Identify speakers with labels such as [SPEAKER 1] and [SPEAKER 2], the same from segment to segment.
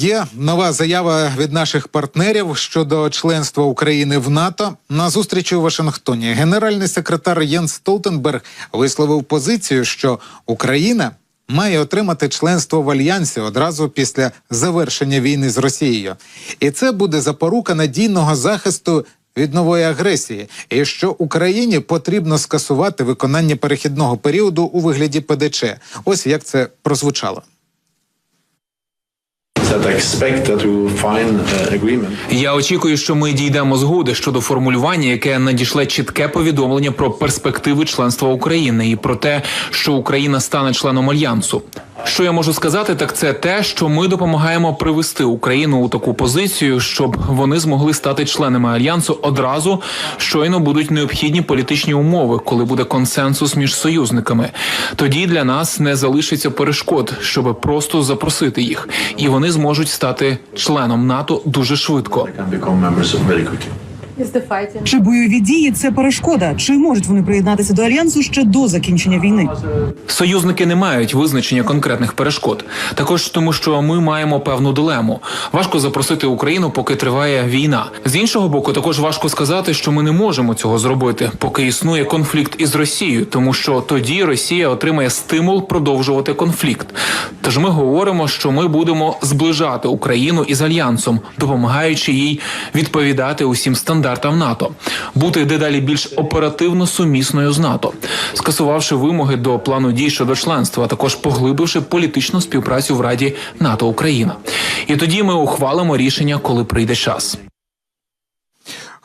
[SPEAKER 1] Є нова заява від наших партнерів щодо членства України в НАТО. На зустрічі у Вашингтоні генеральний секретар Єнс Столтенберг висловив позицію, що Україна має отримати членство в альянсі одразу після завершення війни з Росією, і це буде запорука надійного захисту. Від нової агресії, і що Україні потрібно скасувати виконання перехідного періоду у вигляді ПДЧ. Ось як це прозвучало.
[SPEAKER 2] Я очікую, що ми дійдемо згоди щодо формулювання, яке надійшле чітке повідомлення про перспективи членства України і про те, що Україна стане членом альянсу. Що я можу сказати, так це те, що ми допомагаємо привести Україну у таку позицію, щоб вони змогли стати членами альянсу одразу, щойно будуть необхідні політичні умови, коли буде консенсус між союзниками. Тоді для нас не залишиться перешкод, щоб просто запросити їх, і вони зможуть стати членом НАТО дуже швидко.
[SPEAKER 3] Чи бойові дії це перешкода? Чи можуть вони приєднатися до альянсу ще до закінчення війни?
[SPEAKER 2] Союзники не мають визначення конкретних перешкод. Також тому, що ми маємо певну дилему. Важко запросити Україну, поки триває війна. З іншого боку, також важко сказати, що ми не можемо цього зробити, поки існує конфлікт із Росією, тому що тоді Росія отримає стимул продовжувати конфлікт. Тож ми говоримо, що ми будемо зближати Україну із альянсом, допомагаючи їй відповідати усім стандартам НАТО, бути дедалі більш оперативно сумісною з НАТО, скасувавши вимоги до плану дій щодо членства, а також поглибивши політичну співпрацю в Раді НАТО Україна. І тоді ми ухвалимо рішення, коли прийде час.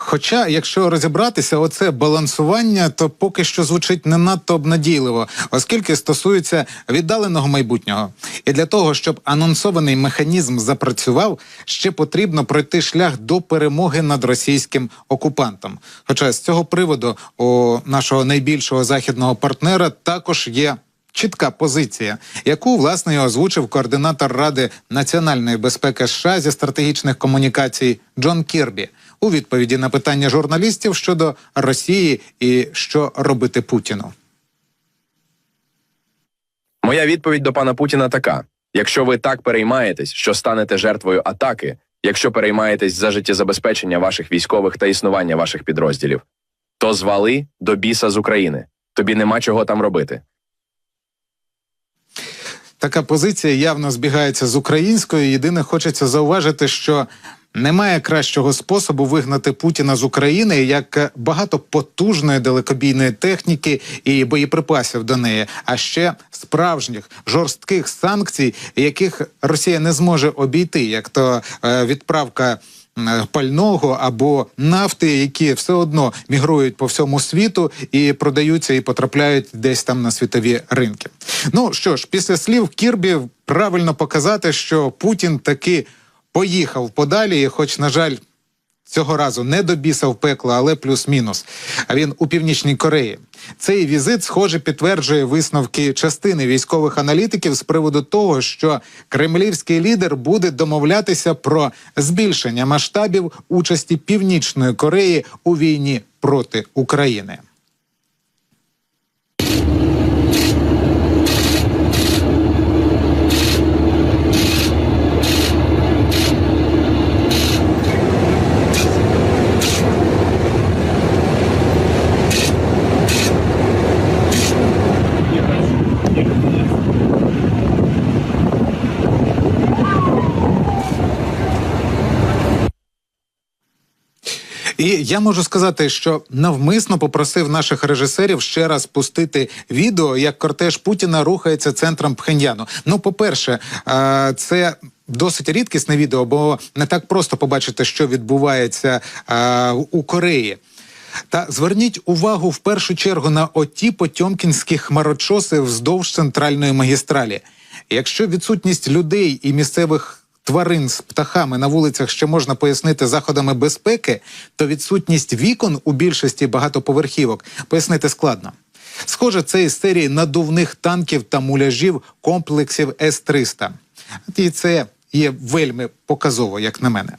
[SPEAKER 1] Хоча, якщо розібратися, оце балансування, то поки що звучить не надто обнадійливо, оскільки стосується віддаленого майбутнього. І для того, щоб анонсований механізм запрацював, ще потрібно пройти шлях до перемоги над російським окупантом. Хоча з цього приводу у нашого найбільшого західного партнера також є. Чітка позиція, яку власне і озвучив координатор Ради національної безпеки США зі стратегічних комунікацій Джон Кірбі у відповіді на питання журналістів щодо Росії і що робити Путіну.
[SPEAKER 4] Моя відповідь до пана Путіна така: якщо ви так переймаєтесь, що станете жертвою атаки, якщо переймаєтесь за життєзабезпечення ваших військових та існування ваших підрозділів, то звали до біса з України. Тобі нема чого там робити.
[SPEAKER 1] Така позиція явно збігається з українською. Єдине, хочеться зауважити, що немає кращого способу вигнати Путіна з України як багато потужної далекобійної техніки і боєприпасів до неї, а ще справжніх жорстких санкцій, яких Росія не зможе обійти, як то е, відправка. е, Пального або нафти, які все одно мігрують по всьому світу і продаються і потрапляють десь там на світові ринки. Ну що ж, після слів Кірбі правильно показати, що Путін таки поїхав подалі, і хоч, на жаль, цього разу не до біса в пекло, але плюс-мінус. А він у північній Кореї. Цей візит, схоже, підтверджує висновки частини військових аналітиків з приводу того, що кремлівський лідер буде домовлятися про збільшення масштабів участі Північної Кореї у війні проти України. І я можу сказати, що навмисно попросив наших режисерів ще раз пустити відео, як кортеж Путіна рухається центром Пхеньяну. Ну, по-перше, е, це. Досить рідкісне відео, бо не так просто побачити, що відбувається е, у Кореї. Та зверніть увагу в першу чергу на оті потьомкінські хмарочоси вздовж центральної магістралі. Якщо відсутність людей і місцевих тварин з птахами на вулицях ще можна пояснити заходами безпеки, то відсутність вікон у більшості багатоповерхівок пояснити складно. Схоже, це із серії надувних танків та муляжів комплексів С-300. І це є вельми показово, як на мене.